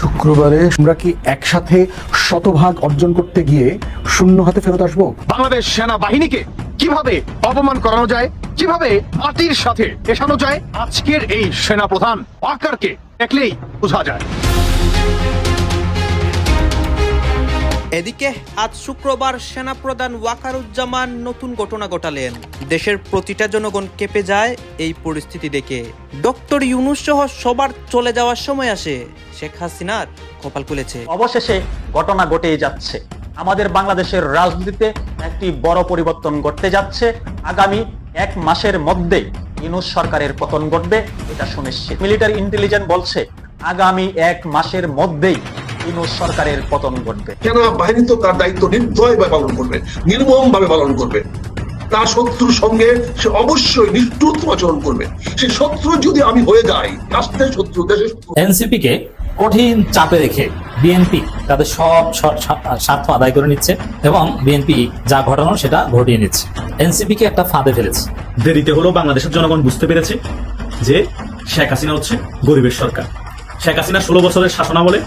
শুক্রবারে আমরা কি একসাথে শতভাগ অর্জন করতে গিয়ে শূন্য হাতে ফেরত আসব? বাংলাদেশ সেনাবাহিনীকে কীভাবে অপমান করানো যায়, কীভাবে মাটির সাথে এসানো যায়, আজকের এই সেনা প্রধান আকারকে দেখলেই বোঝা যায়। এদিকে, আজ শুক্রবার সেনাপ্রধান ওয়াকারুজ্জামান নতুন ঘটনা ঘটালেন। দেশের প্রতিটা জনগণ কেঁপে যায় এই পরিস্থিতি দেখে। ডক্টর ইউনুস সহ সবার চলে যাওয়ার সময় আসে, শেখ হাসিনার কপাল খুলেছে। অবশেষে ঘটনা ঘটেই যাচ্ছে। আমাদের বাংলাদেশের রাজনীতিতে একটি বড় পরিবর্তন ঘটতে যাচ্ছে। আগামী এক মাসের মধ্যে ইউনুস সরকারের পতন ঘটবে, এটা সুনিশ্চিত। মিলিটারি ইন্টেলিজেন্স বলছে, আগামী এক মাসের মধ্যেই ইউনুস সরকারের পতন ঘটবে। সেনা বাহিনী তো তার দায়িত্ব নির্দয়ভাবে পালন করবে নির্মম ভাবে পালন করবে। তার শত্রুর সঙ্গে সে অবশ্যই নিষ্ঠুরতম আচরণ করবে। সে শত্রু যদি আমি হয়ে যাই রাষ্ট্রের শত্রু দেশের এনসিপি কে কঠিন চাপে রেখে বিএনপি তাদের সব স্বার্থ আদায় করে নিচ্ছে এবং বিএনপি যা ঘটানো সেটা ঘটিয়ে নিচ্ছে। এনসিপি কে একটা ফাঁদে ফেলেছে। দেরিতে হলেও বাংলাদেশের জনগণ বুঝতে পেরেছে যে শেখ হাসিনা হচ্ছে গরিবের সরকার। শেখ হাসিনা ষোলো বছরের শাসনামলে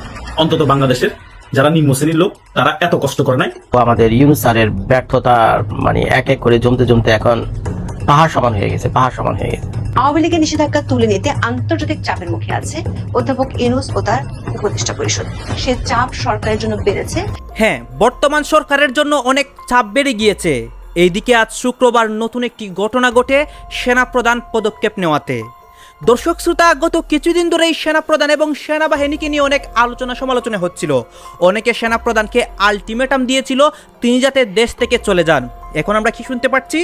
অন্তত বাংলাদেশের যারা নিম্ন শ্রেণির লোক তারা এত কষ্ট করে নাই? তো আমাদের ইউনুস স্যারের ব্যর্থতা মানে এক এক করে জমতে জমতে এখন পাহাড় সমান হয়ে গেছে পাহাড় সমান হয়ে গেছে। আওয়ামী লীগের নিষেধাজ্ঞা তুলে নিতে আন্তর্জাতিক চাপের মুখে আছে অধ্যাপক ইনুস ও তার উপদেষ্টা পরিষদ। সে চাপ সরকারের জন্য বেড়েছে। হ্যাঁ বর্তমান সরকারের জন্য অনেক চাপ বেড়ে গিয়েছে। এইদিকে আজ শুক্রবার নতুন একটি ঘটনা ঘটে সেনাপ্রধান পদক্ষেপ নেওয়াতে। দর্শক শ্রোতা, গত কিছুদিন ধরেই সেনাপ্রধান এবং সেনাবাহিনীকে নিয়ে অনেক আলোচনা সমালোচনা হচ্ছিল। অনেকে সেনাপ্রধানকে আলটিমেটাম দিয়েছিল, তিনি যাতে দেশ থেকে চলে যান। এখন আমরা কি শুনতে পাচ্ছি?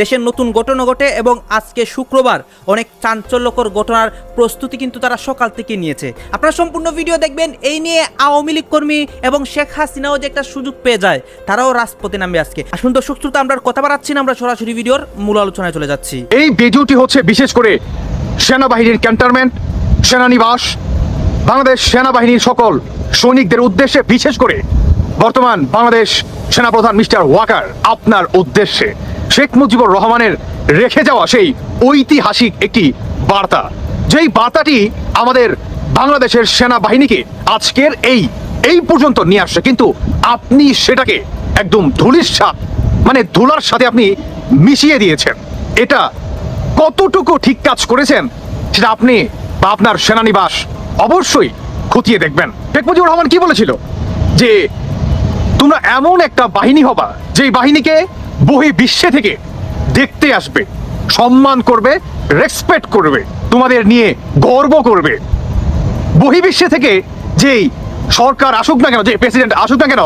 দেশের নতুন ঘটনা ঘটে এবং আজকে শুক্রবার অনেক চাঞ্চল্যকর ঘটনার প্রস্তুতি কিন্তু তারা সকাল থেকে নিয়েছে। আপনারা সম্পূর্ণ ভিডিও দেখবেন, এই নিয়ে আওয়ামী লীগ কর্মী এবং শেখ হাসিনাও যে একটা সুযোগ পেয়ে যায়, তারাও রাজপথে নামবে আজকে। আসুন দর্শক শ্রোতা, আমরা কথা বাড়াচ্ছি না, আমরা সরাসরি ভিডিওর মূল আলোচনায় চলে যাচ্ছি। এই ভিডিওটি হচ্ছে বিশেষ করে সেনাবাহিনীর ক্যান্টনমেন্ট, সেনানিবাস, বাংলাদেশ সেনাবাহিনীর সকল সৈনিকদের উদ্দেশ্যে, বিশেষ করে বর্তমান বাংলাদেশ সেনাপ্রধান মিস্টার ওয়াকার, আপনার উদ্দেশ্যে শেখ মুজিবুর রহমানের রেখে যাওয়া সেই ঐতিহাসিক একটি বার্তা। যেই বার্তাটি আমাদের বাংলাদেশের সেনাবাহিনীকে আজকের এই এই পর্যন্ত নিয়ে আসছে, কিন্তু আপনি সেটাকে একদম ধুলির সাথ মানে ধুলার সাথে আপনি মিশিয়ে দিয়েছেন। এটা কতটুকু ঠিক কাজ করেছেন সেটা আপনি বা আপনার সেনানিবাস অবশ্যই খতিয়ে দেখবেন। শেখ মুজিবুর রহমান কি বলেছিল? যে তোমরা এমন একটা বাহিনী হবা, যেই বাহিনীকে বহি বিশ্বে থেকে দেখতে আসবে, সম্মান করবে রেসপেক্ট করবে, তোমাদের নিয়ে গর্ব করবে। বহির্বিশ্বে থেকে যেই সরকার আসুক না কেন যে প্রেসিডেন্ট আসুক না কেন,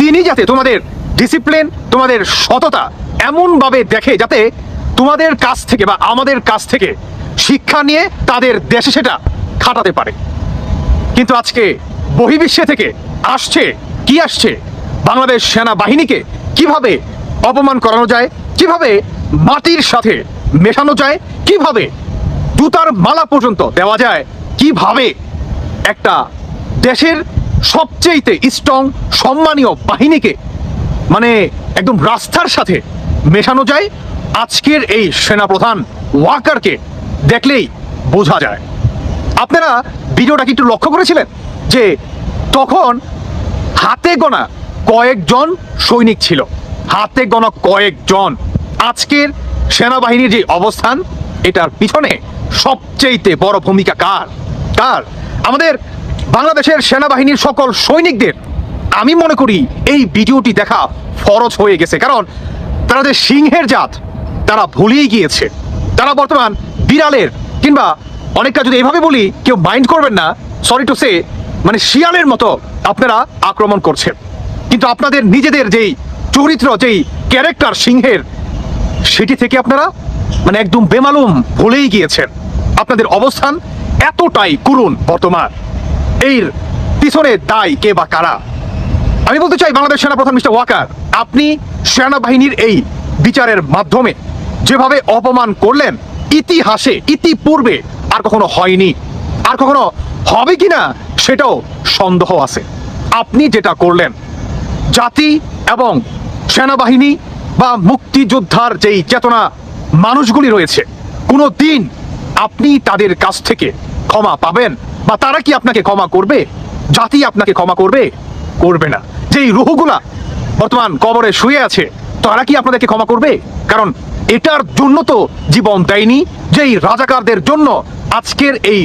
তিনি যাতে তোমাদের ডিসিপ্লিন তোমাদের সততা এমনভাবে দেখে, যাতে তোমাদের কাছ থেকে বা আমাদের কাছ থেকে শিক্ষা নিয়ে তাদের দেশে সেটা খাটাতে পারে। কিন্তু আজকে বহির্বিশ্বে থেকে আসছে, কি আসছে? বাংলাদেশ সেনাবাহিনীকে কীভাবে অপমান করানো যায়, কীভাবে মাটির সাথে মেশানো যায়, কীভাবে জুতার মালা পর্যন্ত দেওয়া যায়, কীভাবে একটা দেশের সবচেয়েতে স্ট্রং সম্মানীয় বাহিনীকে মানে একদম রাস্তার সাথে মেশানো যায় আজকের এই সেনাপ্রধান ওয়াকারকে দেখলেই বোঝা যায়। আপনারা ভিডিওটা কি একটু লক্ষ্য করেছিলেন? যে তখন হাতে গোনা কয়েকজন সৈনিক ছিল। হাতে গোনা কয়েকজন। আজকের সেনাবাহিনীর যে অবস্থান, এটার পিছনে সবচেয়েতে বড় ভূমিকা কার? কার? আমাদের বাংলাদেশের সেনাবাহিনীর সকল সৈনিকদের, আমি মনে করি এই ভিডিওটি দেখা ফরজ হয়ে গেছে। কারণ তারা যে সিংহের জাত তারা ভুলেই গিয়েছে। তারা বর্তমান বিড়ালের, কিংবা অনেকটা যদি এভাবে বলি, কেউ মাইন্ড করবেন না সরি টু সে মানে শিয়ালের মতো আপনারা আক্রমণ করছেন। কিন্তু আপনাদের নিজেদের যেই চরিত্র, যেই ক্যারেক্টার সিংহের, সেটি থেকে আপনারা মানে একদম বেমালুম ভুলেই গিয়েছেন। আপনাদের অবস্থান এতটাই করুন বর্তমান। এর পিছনে দায় কে বা কারা? আমি বলতে চাই বাংলাদেশ সেনাপ্রধান মিস্টার ওয়াকার, আপনি সেনাবাহিনীর এই বিচারের মাধ্যমে যেভাবে অপমান করলেন, ইতিহাসে, ইতিপূর্বে আর কখনো হয়নি। আর কখনো হবে কিনা, সেটাও সন্দেহ আছে। আপনি যেটা করলেন, জাতি এবং সেনাবাহিনী বা মুক্তিযোদ্ধার যেই চেতনা মানুষগুলি রয়েছে, কোনো দিন আপনি তাদের কাছ থেকে ক্ষমা পাবেন বা তারা কি আপনাকে ক্ষমা করবে? জাতি আপনাকে ক্ষমা করবে? করবে না। যেই রুহগুলা বর্তমান কবরে শুয়ে আছে, তারা কি আপনাদেরকে ক্ষমা করবে? কারণ এটার জন্য তো জীবন দেয়নি যেই রাজাকারদের জন্য আজকের এই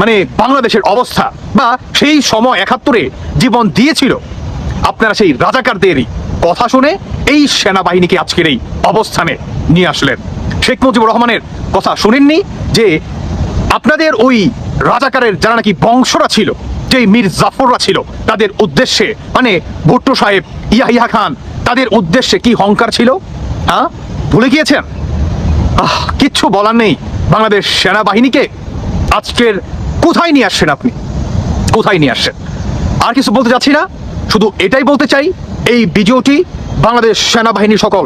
মানে বাংলাদেশের অবস্থা বা সেই সময় একাত্তরে জীবন দিয়েছিল। আপনারা সেই রাজাকারদেরই কথা শুনে এই সেনাবাহিনীকে আজকের এই অবস্থানে নিয়ে আসলেন। শেখ মুজিবুর রহমানের কথা শুনেননি যে আপনাদের ওই রাজাকারের যারা নাকি বংশরা ছিল যে মীর জাফররা ছিল, তাদের উদ্দেশ্যে মানে ভুট্টো সাহেব ইয়াহিয়া খান, তাদের উদ্দেশ্যে কি হংকার ছিল? হ্যাঁ? ভুলে গিয়েছেন? আহ, কিচ্ছু বলার নেই। বাংলাদেশ সেনাবাহিনীকে আজকের কোথায় নিয়ে আসছেন আপনি? কোথায় নিয়ে আসছেন? আর কিছু বলতে যাচ্ছি না, শুধু এটাই বলতে চাই, এই ভিডিওটি বাংলাদেশ সেনাবাহিনীর সকল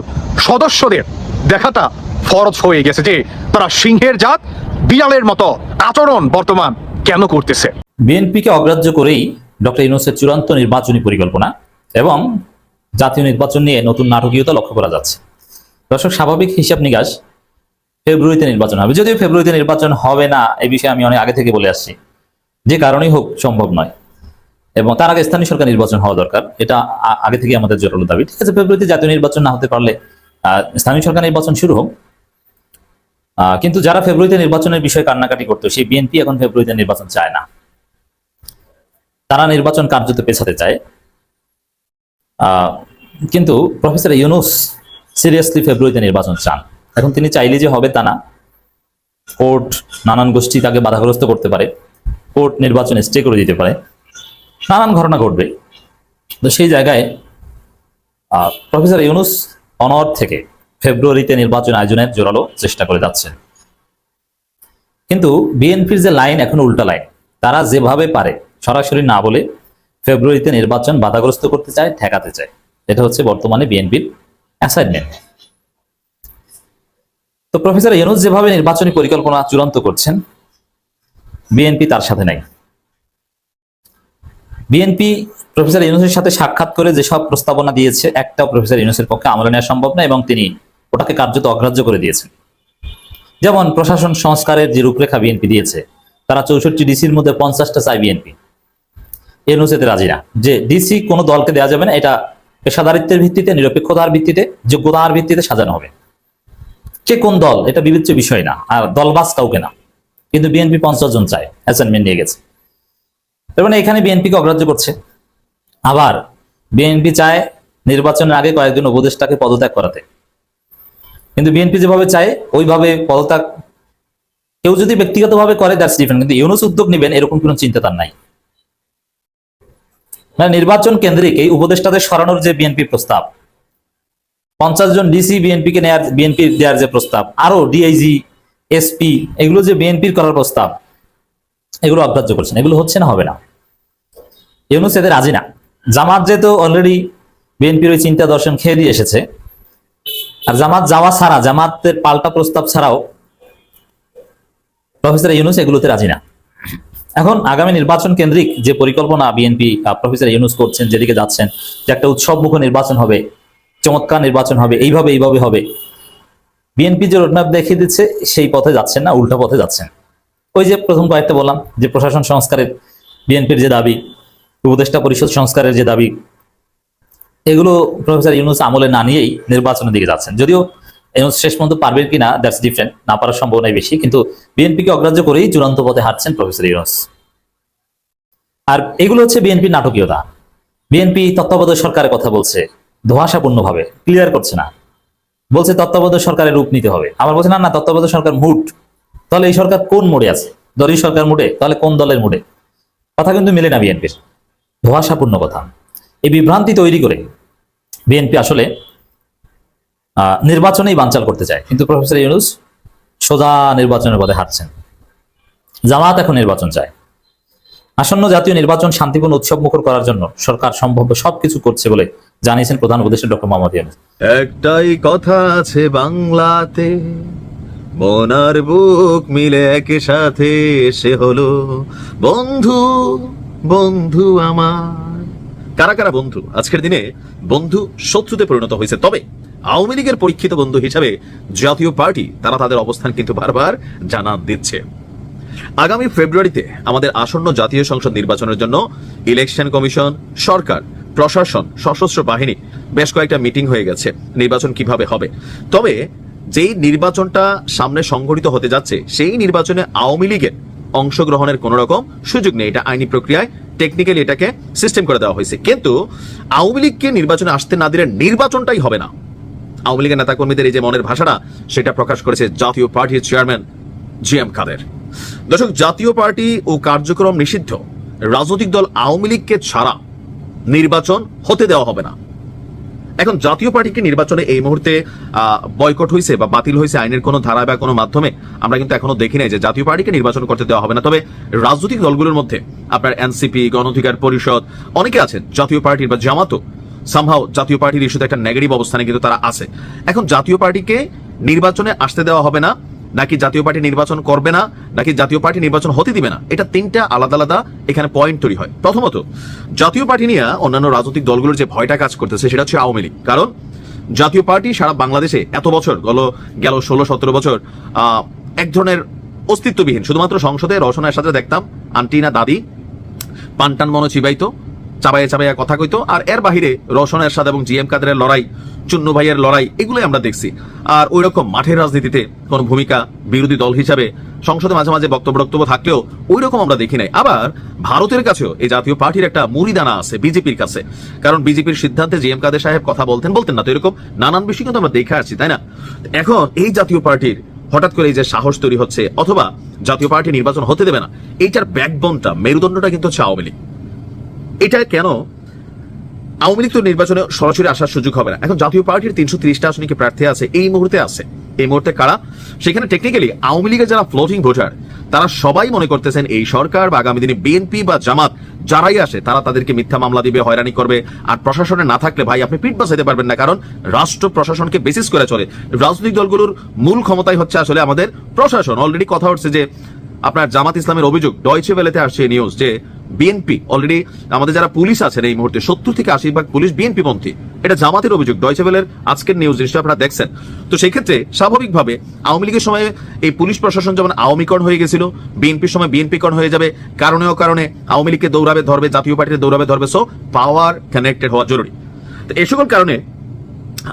সদস্যদের দেখাটা ফরজ হয়ে গেছে যে তারা সিংহের জাত, বিড়ালের মতো আচরণ বর্তমান কেন করতেছে? বিএনপিকে অগ্রাহ্য করেই ডক্টর ইউনুসের চূড়ান্ত নির্বাচনী পরিকল্পনা এবং জাতীয় নির্বাচন নিয়ে নতুন নাটকীয়তা লক্ষ্য করা যাচ্ছে। দর্শক, স্বাভাবিক হিসাব নিকাশ ফেব্রুয়ারিতে নির্বাচন হবে। যদিও ফেব্রুয়ারিতে নির্বাচন হবে না এই বিষয়ে আমি অনেক আগে থেকে বলে আসছি। যে কারণেই হোক, সম্ভব নয়। এবং তার আগে স্থানীয় সরকার নির্বাচন হওয়া দরকার। এটা আগে থেকে আমাদের জোরালো দাবি। ঠিক আছে, ফেব্রুয়ারিতে জাতীয় নির্বাচন না হতে পারলে স্থানীয় সরকার নির্বাচন শুরু হোক। কিন্তু যারা ফেব্রুয়ারিতে নির্বাচনের বিষয়ে কান্নাকাটি করতো, সেই বিএনপি এখন ফেব্রুয়ারিতে নির্বাচন চায় না। তারা নির্বাচন কার্যত পেছাতে চায়। কিন্তু প্রফেসর ইউনুস সিরিয়াসলি ফেব্রুয়ারিতে নির্বাচন চান। এখন তিনি চাইলে যে হবে তা না। কোর্ট নানান গোষ্ঠী তাকে বাধাগ্রস্ত করতে পারে। কোর্ট নির্বাচন স্টে করে দিতে পারে। নানান ঘটনা ঘটবে। তো সেই জায়গায় প্রফেসর ইউনুস অনর থেকে ফেব্রুয়ারিতে নির্বাচন আয়োজনের জোরালো চেষ্টা করে যাচ্ছেন। কিন্তু বিএনপির যে লাইন এখন উল্টা লাইন, তারা যেভাবে পারে সরাসরি না বলে ফেব্রুয়ারিতে নির্বাচন বাধাগ্রস্ত করতে চায়, ঠেকাতে চায়। এটা হচ্ছে বর্তমানে বিএনপির অ্যাসাইনমেন্ট তো প্রফেসর ইউনুস যেভাবে নির্বাচনী পরিকল্পনা চূড়ান্ত করছেন বিএনপি তার সাথে নাই। বিএনপি প্রফেসর ইউনুসের সাথে সাক্ষাৎ করে যেসব প্রস্তাবনা দিয়েছে, একটাও প্রফেসর ইউনুসের পক্ষে আমলে নেওয়া সম্ভব না এবং তিনি ওটাকে কার্যত অগ্রাহ্য করে দিয়েছেন। যেমন প্রশাসন সংস্কারের যে রূপরেখা বিএনপি দিয়েছে, তারা চৌষট্টি ডিসির মধ্যে পঞ্চাশটা চায় বিএনপি ইউনুস এতে রাজি না। যে ডিসি কোনো দলকে দেওয়া যাবে না, এটা পেশাদারিত্বের ভিত্তিতে, নিরপেক্ষতার ভিত্তিতে, যোগ্যতার ভিত্তিতে সাজানো হবে। কে কোন দল, এটা বিবেচ্য বিষয় না, আর দলবাস কাউকে না। কিন্তু বিএনপি পঞ্চাশ জন চায় অ্যাসাইনমেন্ট নিয়ে গেছে। তার মানে এখানে বিএনপিকে অগ্রাহ্য করছে। আবার বিএনপি চায় নির্বাচনের আগে কয়েকজন উপদেষ্টাকে পদত্যাগ করাতে। কিন্তু বিএনপি যেভাবে চায়, ওইভাবে পদত্যাগ কেউ যদি ব্যক্তিগতভাবে করে দ্যাটস ডিফারেন্ট কিন্তু ইউনুস উদ্যোগ নেবেন, এরকম কোনো চিন্তা তার নাই। মানে নির্বাচন কেন্দ্রিক এই উপদেষ্টাদের সরানোর যে বিএনপি প্রস্তাব, পঞ্চাশ জন ডিসি বিএনপি কে নেয়ার, বিএনপি দেওয়ার যে প্রস্তাব আরও ডিআইজি, এসপি, এগুলো যে বিএনপির করার প্রস্তাব, এগুলো অগ্রাহ্য করছেন। এগুলো হচ্ছে না, হবে না। ইউনুস এদের রাজি না। জামাত যেহেতু অলরেডি বিএনপির ওই চিন্তা দর্শন খেয়ে দিয়ে এসেছে, আর জামাত যাওয়া ছাড়া, জামাতের পাল্টা প্রস্তাব ছাড়াও প্রফেসর ইউনুস এগুলোতে রাজি না। এখন আগামী নির্বাচন কেন্দ্রিক যে পরিকল্পনা বিএনপি প্রফেসর ইউনুস করছেন, যেদিকে যাচ্ছেন, যে একটা উৎসবমুখ নির্বাচন হবে, চমৎকার নির্বাচন হবে, এইভাবে এইভাবে হবে, বিএনপি যে রোডম্যাপ দেখিয়ে দিচ্ছে, সেই পথে যাচ্ছেন না, উল্টা পথে যাচ্ছেন। ওই যে প্রথম কয়েকটা বললাম, যে প্রশাসন সংস্কারের বিএনপির যে দাবি, উপদেষ্টা পরিষদ সংস্কারের যে দাবি, এগুলো প্রফেসর ইউনুস আমলে না নিয়েই নির্বাচনের দিকে যাচ্ছেন। যদিও ইউনুস শেষ পর্যন্ত পারবেন কি না দ্যাটস ডিফারেন্ট না পারার সম্ভাবনাই বেশি, কিন্তু বিএনপিকে অগ্রাহ্য করেই চূড়ান্ত পথে হাঁটছেন প্রফেসর ইউনুস আর এগুলো হচ্ছে বিএনপির নাটকীয়তা। বিএনপি তত্ত্বাবধায়ক সরকারের কথা বলছে, ধোয়াশাপূর্ণভাবে ক্লিয়ার করছে না। বলছে তত্ত্বাবধায়ক সরকারের রূপ নিতে হবে। আবার বলছে, না না, তত্ত্বাবধায়ক সরকার মুড। তাহলে এই সরকার কোন মোড়ে আছে? দলীয় সরকার মুডে? তাহলে কোন দলের মোড়ে? কথা কিন্তু মেলে না বিএনপির ধোয়াশাপূর্ণ কথা। এই বিভ্রান্তি তৈরি করে বিএনপি আসলে নির্বাচনেই বানচাল করতে চায়। কিন্তু প্রফেসর ইউনুস সোজা নির্বাচনের পথে হাঁটছেন। জামাত এখন নির্বাচন চায়। আসন্ন জাতীয় নির্বাচন শান্তিপূর্ণ উৎসব মুখর করার জন্য সরকার সম্ভাব্য সবকিছু করছে বলে জানিয়েছেন প্রধান উপদেষ্টা ডক্টর মোহাম্মদ ইউনুস। একটাই কথা আছে বাংলাতে, মনার বুক মিলে একই সাথে, সে হলো বন্ধু বন্ধু আমার। কারা কারা বন্ধু? আজকের দিনে বন্ধু শত্রুতে পরিণত হয়েছে। তবে আওয়ামী লীগের পরীক্ষিত বন্ধু হিসাবে জাতীয় পার্টি তারা তাদের অবস্থান কিন্তু বারবার জানান দিচ্ছে। আগামী ফেব্রুয়ারিতে আমাদের আসন্ন জাতীয় সংসদ নির্বাচনের জন্য ইলেকশন কমিশন, সরকার, প্রশাসন, সশস্ত্র বাহিনী বেশ কয়েকটা মিটিং হয়ে গেছে, নির্বাচন কীভাবে হবে। তবে যেই নির্বাচনটা সামনে সংঘটিত হতে যাচ্ছে, সেই নির্বাচনে আওয়ামী লীগের অংশগ্রহণের কোন রকম সুযোগ নেই। এটা আইনি প্রক্রিয়ায় টেকনিক্যালি এটাকে সিস্টেম করে দেওয়া হয়েছে। কিন্তু আওয়ামী লীগকে নির্বাচনে আসতে না দিলে নির্বাচনটাই হবে না। আওয়ামী লীগের নেতাকর্মীদের এই যে মনের ভাষাটা, সেটা প্রকাশ করেছে জাতীয় পার্টির চেয়ারম্যান জি এম কাদের দর্শক, জাতীয় পার্টি ও কার্যক্রম নিষিদ্ধ। রাজনৈতিক দল আওয়ামী লীগকে ছাড়া নির্বাচন হতে দেওয়া হবে না। এখন জাতীয় পার্টিকে নির্বাচনে এই মুহূর্তে বয়কট হয়েছে বা বাতিল হয়েছে আইনের কোনো ধারা বা কোনো মাধ্যমে, আমরা কিন্তু এখনও দেখি নাই যে জাতীয় পার্টিকে নির্বাচন করতে দেওয়া হবে না। তবে রাজনৈতিক দলগুলোর মধ্যে আপনার এনসিপি, গণ অধিকার পরিষদ, অনেকে আছেন জাতীয় পার্টির বা জামাতও সামহাও জাতীয় পার্টির ইস্যুতে একটা নেগেটিভ অবস্থানে কিন্তু তারা আছে। এখন জাতীয় পার্টিকে নির্বাচনে আসতে দেওয়া হবে না, নাকি জাতীয় পার্টি নির্বাচন করবে না, নাকি জাতীয় পার্টি নির্বাচন হতে দিবে না, এটা তিনটা আলাদা আলাদা এখানে পয়েন্ট তৈরি হয়। প্রথমত, জাতীয় পার্টি নিয়ে অন্যান্য রাজনৈতিক দলগুলোর যে ভয়টা কাজ করতেছে, সেটা হচ্ছে আওয়ামী লীগ। কারণ জাতীয় পার্টি সারা বাংলাদেশে এত বছর, গেল গেল ষোলো, সতেরো বছর এক ধরনের অস্তিত্ববিহীন। শুধুমাত্র সংসদে রসনের সাথে দেখতাম, আন্টি না দাদি, পানটান মনো চিবাইতো চাবাইয়া চাবাইয়া কথা কইতো। আর এর বাহিরে রওশন এরশাদ এবং জিএম কাদেরের লড়াই, চুন্নু ভাইয়ের লড়াই এগুলোই আমরা দেখছি। আর ওই রকম মাঠের রাজনীতিতে কোন ভূমিকা বিরোধী দল হিসাবে সংসদে মাঝে মাঝে বক্তব্য বক্তব্য থাকলেও ওই রকম আমরা দেখি নাই। আবার ভারতের কাছেও এই জাতীয় পার্টির একটা মুড়িদানা আছে বিজেপির কাছে। কারণ বিজেপির সিদ্ধান্তে জিএম কাদের সাহেব কথা বলতেন বলতেন না তো এরকম নানান বিষয় কিন্তু আমরা দেখে আসছি, তাই না? এখন এই জাতীয় পার্টির হঠাৎ করে এই যে সাহস তৈরি হচ্ছে, অথবা জাতীয় পার্টি নির্বাচন হতে দেবে না, এইটার ব্যাকবোনটা মেরুদণ্ডটা কিন্তু হচ্ছে আওয়ামী লীগ। এটা কেন? আওয়ামী লীগ তো নির্বাচনে সরাসরি আসার সুযোগ হবে না। এখন জাতীয় পার্টির তিনশো তিরিশটা আসনে কি প্রার্থী আছে? এই মুহূর্তে আছে। এই মুহূর্তে কারা? সেখানে টেকনিক্যালি আওয়ামী লীগের যারা ফ্লোটিং ভোটার তারা সবাই মনে করতেছেন এই সরকার বা আগামী দিনে বিএনপি বা জামাত যারাই আসে, তারা তাদেরকে মিথ্যা মামলা দিবে, হয়রানি করবে। আর প্রশাসনে না থাকলে ভাই, আপনি পিঠ বাঁচাইতে পারবেন না। কারণ রাষ্ট্র প্রশাসনকে বেসিস করে চলে। রাজনৈতিক দলগুলোর মূল ক্ষমতাই হচ্ছে আসলে আমাদের প্রশাসন। অলরেডি কথা হচ্ছে যে আপনার জামাত ইসলামের অভিযোগ ডয়চে বেলেতে আসছে নিউজ যে বিএনপি অলরেডি আমাদের যারা পুলিশ আছেন এই মুহূর্তে, সত্তর থেকে আশি ভাগ পুলিশ বিএনপি পন্থী। এটা জামাতের অভিযোগ। ডয়চে বেলের আজকের নিউজ জিনিসটা আপনারা দেখছেন। তো সেই ক্ষেত্রে স্বাভাবিকভাবে আওয়ামী লীগের সময় এই পুলিশ প্রশাসন যেমন আওয়ামীকরণ হয়ে গেছিল বিএনপির সময় বিএনপিকরণ হয়ে যাবে কারণে ও কারণে আওয়ামী লীগকে দৌড়াবে, ধরবে, জাতীয় পার্টিতে দৌড়াবে, ধরবে সো পাওয়ার কানেক্টেড হওয়া জরুরি। তো এই সকল কারণে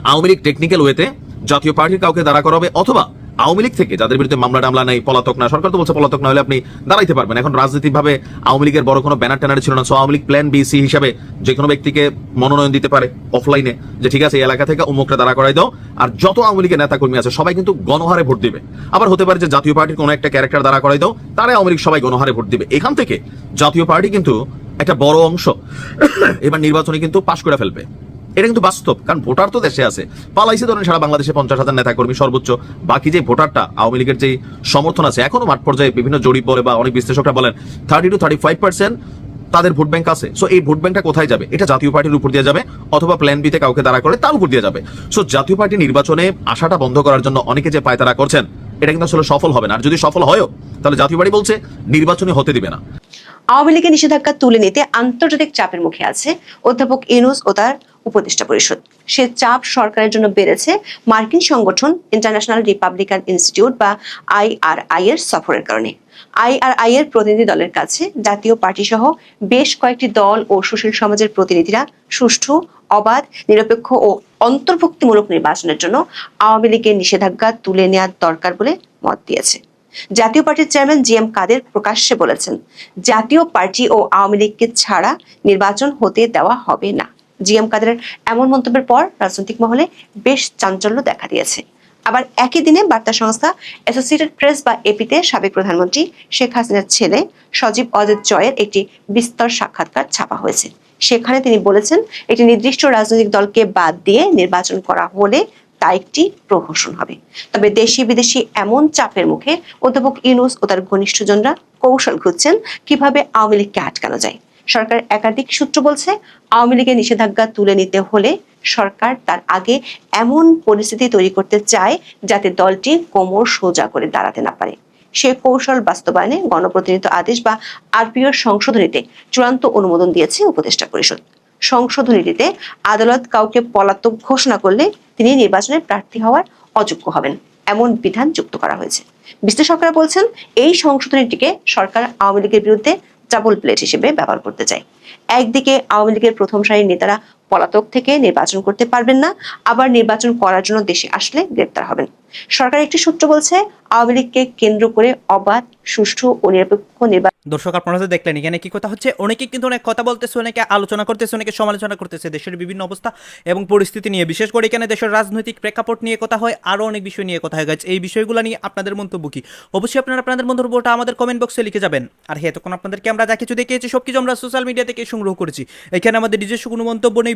আওয়ামী লীগ টেকনিক্যাল ওয়েতে জাতীয় পার্টির কাউকে দাঁড়া করাবে, অথবা আওয়ামী লীগ থেকে, যাদের বিরুদ্ধে মামলা টামলা নেই, পলাতক না, সরকার তো বলছে পলাতক না হলে আপনি দাঁড়াইতে পারবেন। এখন রাজনৈতিকভাবে আওয়ামী লীগের বড় কোনো ব্যানার ট্যানার ছিল না so Awami League plan B C হিসাবে যে কোনো ব্যক্তিকে মনোনয়ন দিতে পারে অফলাইনে যে ঠিক আছে, এই এলাকা থেকে উমুকটা দাঁড়া করাই দাও, আর যত আওয়ামী লীগের নেতা কর্মী আছে, সবাই কিন্তু গণহারে ভোট দিবে। আবার হতে পারে যে জাতীয় পার্টির কোনো একটা ক্যারেক্টার দাঁড়া করাই দাও, তারাই আওয়ামী লীগ সবাই গণহারে ভোট দিবে। এখান থেকে জাতীয় পার্টি কিন্তু একটা বড় অংশ এবার নির্বাচনে কিন্তু পাশ করে ফেলবে। এটা কিন্তু বাস্তব, কারণ ভোটার তো দেশে আছে। পালাইছে ধরেন সারা বাংলাদেশে পঞ্চাশ হাজার নেতা কর্মী সর্বোচ্চ, বাকি যে ভোটারটা, আওয়ামী লীগের যে সমর্থন আছে, এখনও মাঠ পর্যায়ে বিভিন্ন জরিপ বলে বা অনেক বিশ্লেষকরা বলেন thirty two thirty five percent তাদের ভোট ব্যাংক আছে। সো এই ভোট ব্যাংকটা কোথায় যাবে? এটা জাতীয় পার্টির উপর দিয়ে যাবে, অথবা প্ল্যান বিতে কাউকে দাঁড়া করে তার উপর দিয়ে যাবে। সো জাতীয় পার্টি নির্বাচনে আশাটা বন্ধ করার জন্য অনেকে যে পায়তারা করছেন, এটা কিন্তু আসলে সফল হবে না। আর যদি সফল হয়ও, তাহলে জাতীয় পার্টি বলছে, নির্বাচনে হতে দিবে না। আওয়ামী লীগের নিষেধাজ্ঞা তুলে নিতে আন্তর্জাতিক চাপের মুখে আছে। অধ্যাপক ইনুস ও তার উপদেষ্টা পরিষদ। সে চাপ সরকারের জন্য বেড়েছে মার্কিন সংগঠন ইন্টারন্যাশনাল রিপাবলিকান ইনস্টিটিউট বা আইআরআই এর সফরের কারণে। আইআরআই এর প্রতিনিধি দলের কাছে জাতীয় পার্টি সহ বেশ কয়েকটি দল ও সুশীল সমাজের প্রতিনিধিরা সুষ্ঠু, অবাধ, নিরপেক্ষ ও অন্তর্ভুক্তিমূলক নির্বাচনের জন্য আওয়ামী লীগের নিষেধাজ্ঞা তুলে নেওয়ার দরকার বলে মত দিয়েছে। জাতীয় পার্টির চেয়ারম্যান জি এম কাদের প্রকাশ্যে বলেছেন, জাতীয় পার্টি ও আওয়ামী লীগকে ছাড়া নির্বাচন হতে দেওয়া হবে না। জি এম কাদের এমন মন্তব্যের পর রাজনৈতিক মহলে বেশ চাঞ্চল্য দেখা দিয়েছে। আবার একই দিনে বার্তা সংস্থা অ্যাসোসিয়েটেড প্রেস বা এপিতে সাবেক প্রধানমন্ত্রী শেখ হাসিনার ছেলে সজীব অজিত জয়ের একটি বিস্তর সাক্ষাৎকার ছাপা হয়েছে। সেখানে তিনি বলেছেন, একটি নির্দিষ্ট রাজনৈতিক দলকে বাদ দিয়ে নির্বাচন করা হলে তা একটি প্রহসন হবে। তবে দেশি বিদেশি এমন চাপের মুখে অধ্যাপক ইউনুস ও তার ঘনিষ্ঠজনরা কৌশল খুঁজছেন কীভাবে আওয়ামী লীগকে আটকানো যায়। সরকার একাধিক সূত্র বলছে, আওয়ামী লীগের নিষেধাজ্ঞা তুলে নিতে হলে সরকার তার আগে এমন পরিস্থিতি তৈরি করতে চায় যাতে দলটি কোমর সোজা করে দাঁড়াতে না পারে। সে কৌশল বাস্তবায়নে গণপ্রতিনিধিত্ব আদেশ বা আরপিওর সংশোধনীতে চূড়ান্ত অনুমোদন দিয়েছে উপদেষ্টা পরিষদ। সংশোধনীটিতে আদালত কাউকে পলাতক ঘোষণা করলে তিনি নির্বাচনে প্রার্থী হওয়ার অযোগ্য হবেন, এমন বিধান যুক্ত করা হয়েছে। বিশ্লেষকরা বলছেন, এই সংশোধনীটিকে সরকার আওয়ামী লীগের বিরুদ্ধে ডাবল প্লেট হিসেবে ব্যবহার করতে চাই। একদিকে আওয়ামী লীগের প্রথম সারির নেতারা পলাতক থেকে নির্বাচন করতে পারবেন না, আবার নির্বাচন করার জন্য দেশে আসলে গ্রেপ্তার হবেন। সরকার একটি সূত্র বলছে, আওয়ামী লীগকে কেন্দ্র করে অবাধ, সুষ্ঠু ও নিরপেক্ষ নির্বাচন দর্শক, আপনারা তো দেখলেন এখানে কি কথা হচ্ছে। অনেকে কিন্তু অনেক কথা বলতেছে, অনেকে আলোচনা করতেছে, অনেকে সমালোচনা করতেছে, দেশের বিভিন্ন অবস্থা এবং পরিস্থিতি নিয়ে। বিশেষ করে এখানে দেশের রাজনৈতিক প্রেক্ষাপট নিয়ে কথা হয় আরও অনেক বিষয় নিয়ে কথা হয়ে। গেছে এই বিষয়গুলো নিয়ে আপনাদের মন্তব্য কি? অবশ্যই আপনারা আপনাদের মন্তব্যটা আমাদের কমেন্ট বক্সে লিখে যাবেন। আর হ্যাঁ তখন আপনাদেরকে আমরা যা কিছু দেখিয়েছি সব কিছু আমরা সোশ্যাল মিডিয়া থেকে সংগ্রহ করেছি। এখানে আমাদের নিজস্ব কোনো মন্তব্য নেই